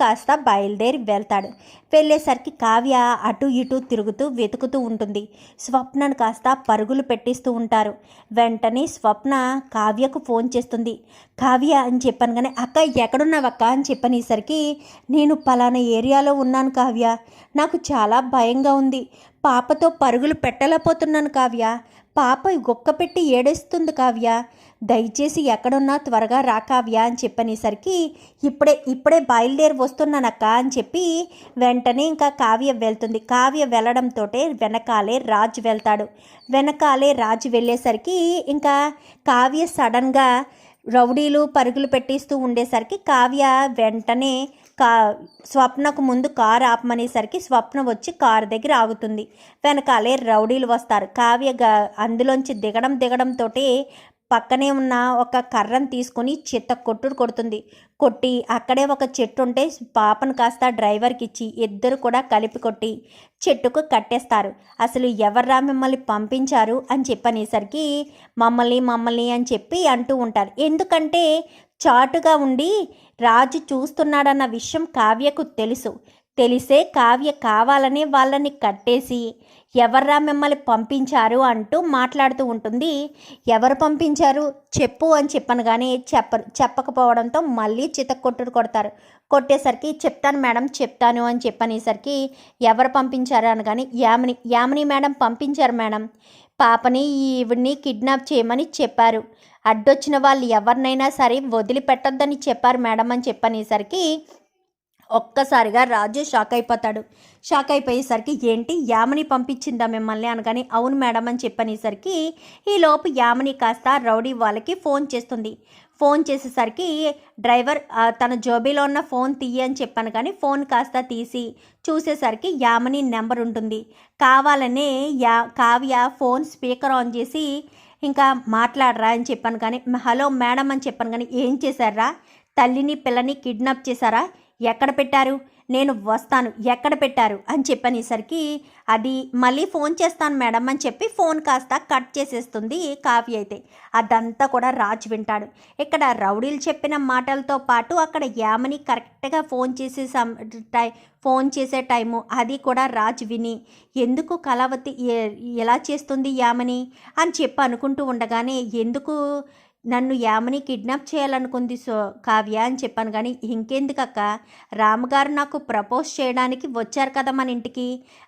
కాస్త బయలుదేరి వెళ్తాడు. వెళ్ళేసరికి కావ్య అటు ఇటు తిరుగుతూ వెతుకుతూ ఉంటుంది. స్వప్నను కాస్త పరుగులు పెట్టిస్తూ ఉంటారు. వెంటనే స్వప్న కావ్యకు ఫోన్ చేస్తుంది. కావ్య అని చెప్పాను కానీ అక్క ఎక్కడున్నావక్క? అని చెప్పనేసరికి నేను పలానా ఏరియాలో ఉన్నాను కావ్య. నాకు చాలా భయంగా ఉంది. పాపతో పరుగులు పెట్టలేకపోతున్నాను కావ్య. పాప గొక్క పెట్టి ఏడేస్తుంది కావ్య. దయచేసి ఎక్కడున్నా త్వరగా రా కావ్య అని చెప్పనేసరికి ఇప్పుడే ఇప్పుడే బయలుదేరి వస్తున్నానక్క అని చెప్పి వెంటనే ఇంకా కావ్య వెళ్తుంది. కావ్య వెళ్ళడంతో వెనకాలే రాజు వెళ్తాడు. వెనకాలే రాజు వెళ్ళేసరికి ఇంకా కావ్య సడన్గా రౌడీలు పరుగులు పెట్టిస్తూ ఉండేసరికి కావ్య వెంటనే కా స్వప్నకు ముందు కారు ఆపమనేసరికి స్వప్న వచ్చి కారు దగ్గర ఆగుతుంది. వెనకాలే రౌడీలు వస్తారు. కావ్య గ అందులోంచి దిగడం దిగడంతో పక్కనే ఉన్న ఒక కర్రను తీసుకొని చిత్త కొట్టుడు కొడుతుంది. కొట్టి అక్కడే ఒక చెట్టు ఉంటే పాపను కాస్త డ్రైవర్కి ఇచ్చి ఇద్దరు కూడా కలిపి కొట్టి చెట్టుకు కట్టేస్తారు. అసలు ఎవర్రా మిమ్మల్ని పంపించారు అని చెప్పనేసరికి మమ్మల్ని మమ్మల్ని అని చెప్పి అంటూ ఉంటారు. ఎందుకంటే చాటుగా ఉండి రాజు చూస్తున్నాడన్న విషయం కావ్యకు తెలుసు. తెలిసే కావ్య కావాలని వాళ్ళని కట్టేసి ఎవర్రా మిమ్మల్ని పంపించారు? అంటూ మాట్లాడుతూ ఉంటుంది. ఎవరు పంపించారు? చెప్పు అని చెప్పను కానీ చెప్పరు చెప్పకపోవడంతో మళ్ళీ చితక్కొట్టుడు కొడతారు. కొట్టేసరికి చెప్తాను మేడం చెప్తాను అని చెప్పనేసరికి ఎవరు పంపించారు? అని కానీ యామిని యామిని మేడం పంపించారు మేడం. పాపని ఈవిడ్ని కిడ్నాప్ చేయమని చెప్పారు. అడ్డొచ్చిన వాళ్ళు ఎవరినైనా సరే వదిలిపెట్టొద్దని చెప్పారు మేడం అని చెప్పనేసరికి ఒక్కసారిగా రాజు షాక్ అయిపోతాడు. షాక్ అయిపోయేసరికి ఏంటి? యామని పంపించిందా మిమ్మల్ని అనగాని అవును మేడం అని చెప్పనేసరికి ఈలోపు యామని కాస్త రౌడీ వాళ్ళకి ఫోన్ చేస్తుంది. ఫోన్ చేసేసరికి డ్రైవర్ తన జోబీలో ఉన్న ఫోన్ తీయ అని చెప్పాను కానీ ఫోన్ కాస్త తీసి చూసేసరికి యామని నెంబర్ ఉంటుంది. కావాలనే యా కావ్య ఫోన్ స్పీకర్ ఆన్ చేసి ఇంకా మాట్లాడరా అని చెప్పాను కానీ హలో మేడం అని చెప్పాను కానీ ఏం చేశారా? తల్లిని పిల్లని కిడ్నాప్ చేశారా? ఎక్కడ పెట్టారు? నేను వస్తాను ఎక్కడ పెట్టారు? అని చెప్పనేసరికి అది మళ్ళీ ఫోన్ చేస్తాను మేడం అని చెప్పి ఫోన్ కాస్త కట్ చేసేస్తుంది కావ్య అయితే. అదంతా కూడా రాజు వింటాడు. ఇక్కడ రౌడీలు చెప్పిన మాటలతో పాటు అక్కడ యామని కరెక్ట్గా ఫోన్ చేసే సమ్ టై ఫోన్ చేసే టైము అది కూడా రాజు విని ఎందుకు కళావతి ఎలా చేస్తుంది యామని? అని చెప్పి అనుకుంటూ ఉండగానే ఎందుకు నన్ను యామని కిడ్నాప్ చేయాలనుకుంది సో కావ్య అని చెప్పాను కానీ ఇంకెందుకక్క? రామ్గారు నాకు ప్రపోజ్ చేయడానికి వచ్చారు కదా మన ఇంటికి.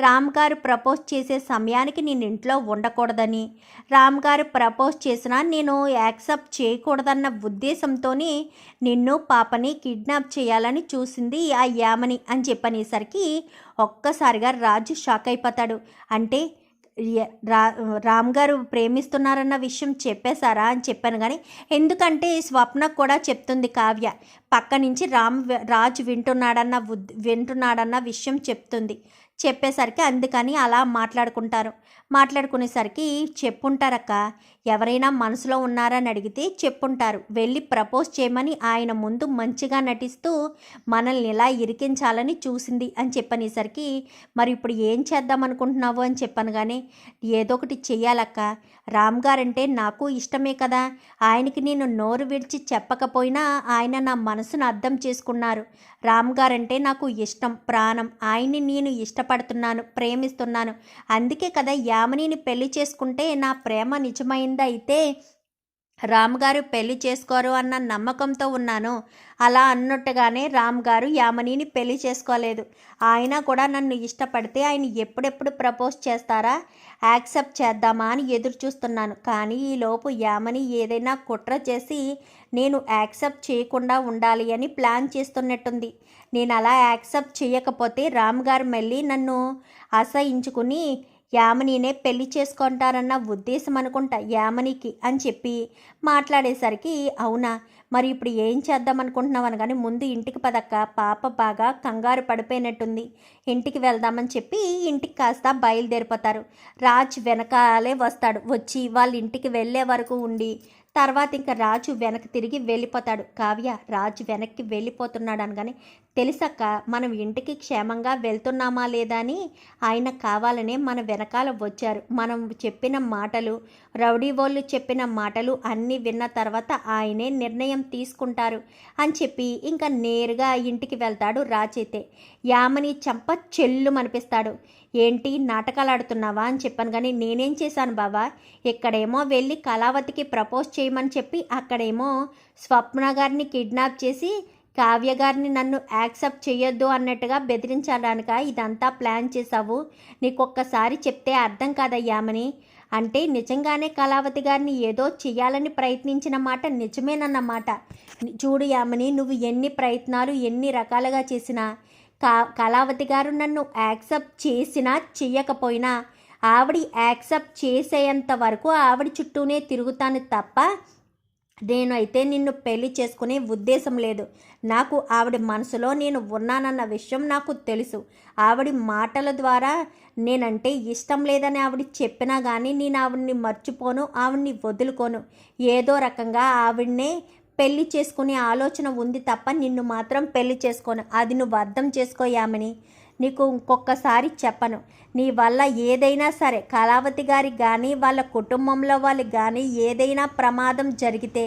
రామ్ గారు ప్రపోజ్ చేసే సమయానికి నేను ఇంట్లో ఉండకూడదని. రామ్ గారు ప్రపోజ్ చేసినా నేను యాక్సెప్ట్ చేయకూడదన్న ఉద్దేశంతోనే నిన్ను పాపని కిడ్నాప్ చేయాలని చూసింది ఆ యామని అని చెప్పనేసరికి ఒక్కసారిగా రాజు షాక్ అయిపోతాడు. అంటే రామ్ గారు ప్రేమిస్తున్నారన్న విషయం చెప్పేశారా అని చెప్పాను కానీ ఎందుకంటే స్వప్న కూడా చెప్తుంది కావ్య. పక్క నుంచి రామ్ రాజు వింటున్నాడన్న వింటున్నాడన్న విషయం చెప్తుంది. చెప్పేసరికి అందుకని అలా మాట్లాడుకుంటారు. మాట్లాడుకునేసరికి చెప్పుంటారక్క ఎవరైనా మనసులో ఉన్నారని అడిగితే చెప్పుంటారు. వెళ్ళి ప్రపోజ్ చేయమని ఆయన ముందు మంచిగా నటిస్తూ మనల్ని ఇలా ఇరికించాలని చూసింది అని చెప్పనేసరికి మరి ఇప్పుడు ఏం చేద్దాం అనుకుంటున్నావు? అని చెప్పాను కానీ ఏదో ఒకటి చెయ్యాలక్క. రామ్ గారంటే నాకు ఇష్టమే కదా. ఆయనకి నేను నోరు విడిచి చెప్పకపోయినా ఆయన నా మనసును అర్థం చేసుకున్నారు. రామ్ గారంటే నాకు ఇష్టం ప్రాణం. ఆయన్ని నేను ఇష్టపడుతున్నాను ప్రేమిస్తున్నాను. అందుకే కదా యామినిని పెళ్ళి చేసుకుంటే నా ప్రేమ నిజమైన అయితే రామ్ గారు పెళ్ళి చేసుకోరు అన్న నమ్మకంతో ఉన్నాను. అలా అన్నట్టుగానే రామ్ గారు యామినిని పెళ్ళి చేసుకోలేదు. ఆయన కూడా నన్ను ఇష్టపడితే ఆయన ఎప్పుడెప్పుడు ప్రపోజ్ చేస్తారా? యాక్సెప్ట్ చేద్దామా అని ఎదురు చూస్తున్నాను కానీ ఈలోపు యామని ఏదైనా కుట్ర చేసి నేను యాక్సెప్ట్ చేయకుండా ఉండాలి అని ప్లాన్ చేస్తున్నట్టుంది. నేను అలా యాక్సెప్ట్ చేయకపోతే రామ్ గారు మళ్ళీ నన్ను అసహించుకుని యామనీనే పెళ్ళి చేసుకుంటారన్న ఉద్దేశం అనుకుంటా యామనీకి అని చెప్పి మాట్లాడేసరికి అవునా? మరి ఇప్పుడు ఏం చేద్దాం అనుకుంటున్నావు అనగానే ముందు ఇంటికి పదక్క. పాప బాగా కంగారు పడిపోయినట్టుంది. ఇంటికి వెళ్దామని చెప్పి ఇంటికి కాస్త బయలుదేరిపోతారు. రాజ్ వెనకాలే వస్తాడు. వచ్చి వాళ్ళ ఇంటికి వెళ్ళే వరకు ఉండి తర్వాత ఇంకా రాజు వెనక్కి తిరిగి వెళ్ళిపోతాడు. కావ్య రాజు వెనక్కి వెళ్ళిపోతున్నాడు అనగానే తెలుసక్క మనం ఇంటికి క్షేమంగా వెళ్తున్నామా లేదా అని ఆయన కావాలనే మన వెనకాల వచ్చారు. మనం చెప్పిన మాటలు రౌడీ వాళ్ళు చెప్పిన మాటలు అన్నీ విన్న తర్వాత ఆయనే నిర్ణయం తీసుకుంటారు అని చెప్పి ఇంకా నేరుగా ఇంటికి వెళ్తాడు రాచైతే యామని చంప చెల్లు అనిపిస్తాడు ఏంటి నాటకాలు ఆడుతున్నావా? అని చెప్పాను కానీ నేనేం చేశాను బాబా ఇక్కడేమో వెళ్ళి కళావతికి ప్రపోజ్ చేయమని చెప్పి అక్కడేమో స్వప్న గారిని కిడ్నాప్ చేసి కావ్య గారిని నన్ను యాక్సెప్ట్ చేయొద్దు అన్నట్టుగా బెదిరించడానిక? ఇదంతా ప్లాన్ చేశావు. నీకొక్కసారి చెప్తే అర్థం కాదయ్యామని అంటే నిజంగానే కళావతి గారిని ఏదో చేయాలని ప్రయత్నించిన మాట నిజమేనన్నమాట. చూడు యామని నువ్వు ఎన్ని ప్రయత్నాలు ఎన్ని రకాలుగా చేసినా కా కళావతి గారు నన్ను యాక్సెప్ట్ చేసినా చెయ్యకపోయినా ఆవిడ యాక్సెప్ట్ చేసేంత వరకు ఆవిడ చుట్టూనే తిరుగుతాను తప్ప నేనైతే నిన్ను పెళ్ళి చేసుకునే ఉద్దేశం లేదు. నాకు ఆవిడ మనసులో నేను ఉన్నానన్న విషయం నాకు తెలుసు. ఆవిడ మాటల ద్వారా నేనంటే ఇష్టం లేదని ఆవిడ చెప్పినా కానీ నేను ఆవిడ్ని మర్చిపోను ఆవిడ్ని వదులుకోను. ఏదో రకంగా ఆవిడ్నే పెళ్ళి చేసుకునే ఆలోచన ఉంది తప్ప నిన్ను మాత్రం పెళ్ళి చేసుకోను. అది నువ్వు అర్థం చేసుకోయామని నీకు ఇంకొకసారి చెప్పను. నీ వల్ల ఏదైనా సరే కళావతి గారికి కానీ వాళ్ళ కుటుంబంలో వాళ్ళకి కానీ ఏదైనా ప్రమాదం జరిగితే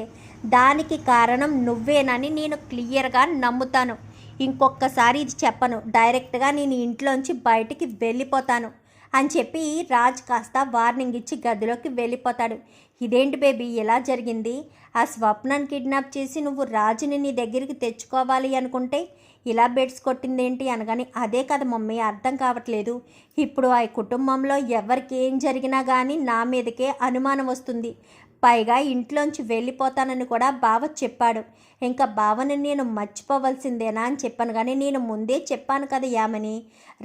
దానికి కారణం నువ్వేనని నేను క్లియర్గా నమ్ముతాను. ఇంకొకసారి ఇది చెప్పను. డైరెక్ట్గా నేను ఇంట్లోంచి బయటికి వెళ్ళిపోతాను అని చెప్పి రాజ్ కాస్త వార్నింగ్ ఇచ్చి గదిలోకి వెళ్ళిపోతాడు. ఇదేంటి బేబీ ఎలా జరిగింది? ఆ స్వప్నాన్ని కిడ్నాప్ చేసి నువ్వు రాజుని నీ దగ్గరికి తెచ్చుకోవాలి అనుకుంటే ఇలా బెడ్స్ కొట్టిందేంటి అనగానే అదే కదా మమ్మీ అర్థం కావట్లేదు. ఇప్పుడు ఆ కుటుంబంలో ఎవరికి ఏం జరిగినా కానీ నా మీదకే అనుమానం వస్తుంది. పైగా ఇంట్లోంచి వెళ్ళిపోతానని కూడా బావ చెప్పాడు. ఇంకా బావని నేను మర్చిపోవలసిందేనా అని చెప్పాను కానీ నేను ముందే చెప్పాను కదా యామని.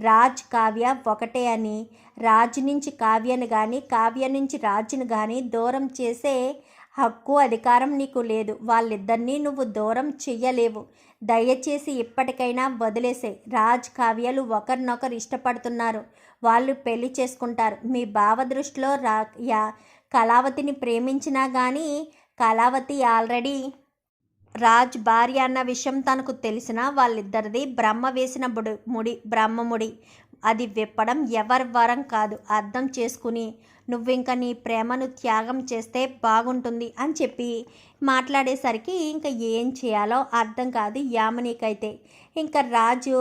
రాజ్ కావ్య ఒకటే అని. రాజు నుంచి కావ్యను కానీ కావ్య నుంచి రాజును కానీ దూరం చేసే హక్కు అధికారం నీకు లేదు. వాళ్ళిద్దరినీ నువ్వు దూరం చెయ్యలేవు. దయచేసి ఇప్పటికైనా వదిలేసే రాజ్ కావ్యాలు ఒకరినొకరు ఇష్టపడుతున్నారు. వాళ్ళు పెళ్ళి చేసుకుంటారు. మీ బావ దృష్టిలో రా యా కళావతిని ప్రేమించినా కానీ కళావతి ఆల్రెడీ రాజ్ భార్య అన్న విషయం తనకు తెలిసిన వాళ్ళిద్దరిది బ్రహ్మ వేసిన బుడి ముడి బ్రహ్మముడి. అది విప్పడం ఎవరి వరం కాదు. అర్థం చేసుకుని నువ్వింక నీ ప్రేమను త్యాగం చేస్తే బాగుంటుంది అని చెప్పి మాట్లాడేసరికి ఇంకా ఏం చేయాలో అర్థం కాదు యామనీకైతే. ఇంకా రాజు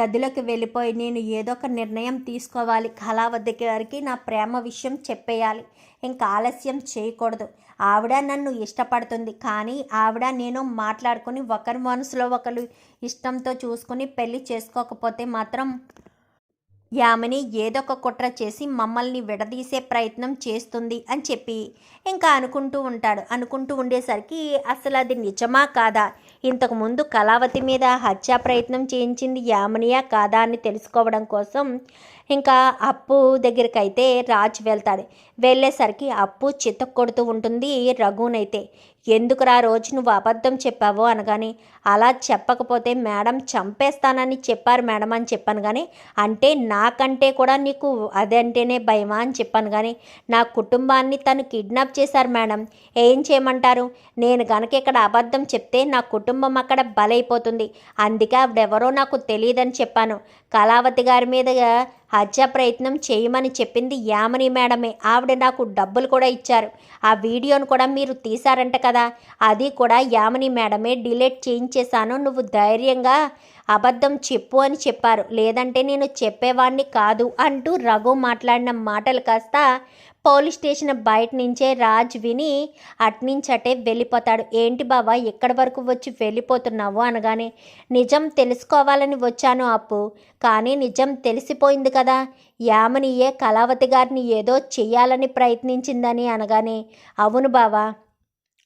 గదిలోకి వెళ్ళిపోయి నేను ఏదో ఒక నిర్ణయం తీసుకోవాలి. కళావద్ద గారికి నా ప్రేమ విషయం చెప్పేయాలి. ఇంకా ఆలస్యం చేయకూడదు. ఆవిడ నన్ను ఇష్టపడుతుంది. కానీ ఆవిడ నేను మాట్లాడుకుని ఒకరి మనసులో ఒకరు ఇష్టంతో చూసుకుని పెళ్ళి చేసుకోకపోతే మాత్రం యామిని ఏదొక కుట్ర చేసి మమ్మల్ని విడదీసే ప్రయత్నం చేస్తుంది అని చెప్పి ఇంకా అనుకుంటూ ఉంటాడు. అనుకుంటూ ఉండేసరికి అసలు అది నిజమా కాదా? ఇంతకుముందు కళావతి మీద హత్యా ప్రయత్నం చేయించింది యామినియా కాదా అని తెలుసుకోవడం కోసం ఇంకా అప్పు దగ్గరికి అయితే రాజ్ వెళ్తాడు. వెళ్ళేసరికి అప్పు చిత్త కొడుతూ ఉంటుంది రఘునైతే. ఎందుకురా రోజు నువ్వు అబద్ధం చెప్పావు అనగాని అలా చెప్పకపోతే మేడం చంపేస్తానని చెప్పారు మేడం అని చెప్పాను కానీ అంటే నాకంటే కూడా నీకు అదంటేనే భయమా అని చెప్పాను కానీ నా కుటుంబాన్ని తను కిడ్నాప్ చేశారు మేడం. ఏం చేయమంటారు? నేను గనక ఇక్కడ అబద్ధం చెప్తే నా కుటుంబం అక్కడ బలైపోతుంది. అందుకే ఆవిడెవరో నాకు తెలియదని చెప్పాను. కళావతి గారి మీద హత్య ప్రయత్నం చేయమని చెప్పింది యామని మేడమే. ఆవిడ నాకు డబ్బులు కూడా ఇచ్చారు. ఆ వీడియోను కూడా మీరు తీశారంట కదా. అది కూడా యామిని మేడమే డిలీట్ చేయించేశాను. నువ్వు ధైర్యంగా అబద్ధం చెప్పు అని చెప్పారు. లేదంటే నేను చెప్పేవాడిని కాదు అంటూ రఘు మాట్లాడిన మాటలు కాస్త పోలీస్ స్టేషన్ బయట నుంచే రాజ్ విని అట్నుంచటే వెళ్ళిపోతాడు. ఏంటి బాబా ఎక్కడి వరకు వచ్చి వెళ్ళిపోతున్నావు అనగానే నిజం తెలుసుకోవాలని వచ్చాను అప్పు. కానీ నిజం తెలిసిపోయింది కదా యామనియే కళావతి గారిని ఏదో చెయ్యాలని ప్రయత్నించిందని అనగానే అవును బావా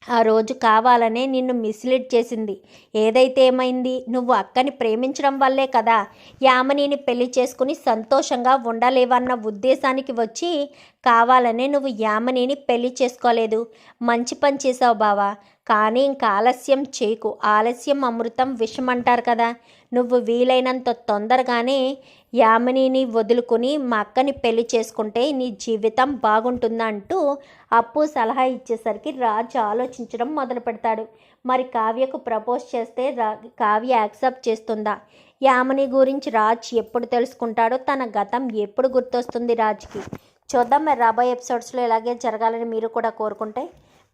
ఆ రోజు కావాలనే నిన్ను మిస్లీడ్ చేసింది. ఏదైతే ఏమైంది? నువ్వు అక్కని ప్రేమించడం వల్లే కదా. యామనిని పెళ్ళి చేసుకుని సంతోషంగా ఉండలేవన్న ఉద్దేశానికి వచ్చి కావాలనే నువ్వు యామనిని పెళ్ళి చేసుకోలేదు. మంచి పని చేసావు బావా. కానీ ఇంకా ఆలస్యం చేయకు ఆలస్యం అమృతం విషం అంటారు కదా. నువ్వు వీలైనంత తొందరగానే యామినిని వదులుకుని మా అక్కని పెళ్ళి చేసుకుంటే నీ జీవితం బాగుంటుందా అంటూ అప్పు సలహా ఇచ్చేసరికి రాజు ఆలోచించడం మొదలు పెడతాడు. మరి కావ్యకు ప్రపోజ్ చేస్తే రా కావ్య యాక్సెప్ట్ చేస్తుందా? యామిని గురించి రాజ్ ఎప్పుడు తెలుసుకుంటాడో తన గతం ఎప్పుడు గుర్తొస్తుంది రాజ్కి? చూద్దాం మరి రాబోయే ఎపిసోడ్స్లో ఇలాగే జరగాలని మీరు కూడా కోరుకుంటే.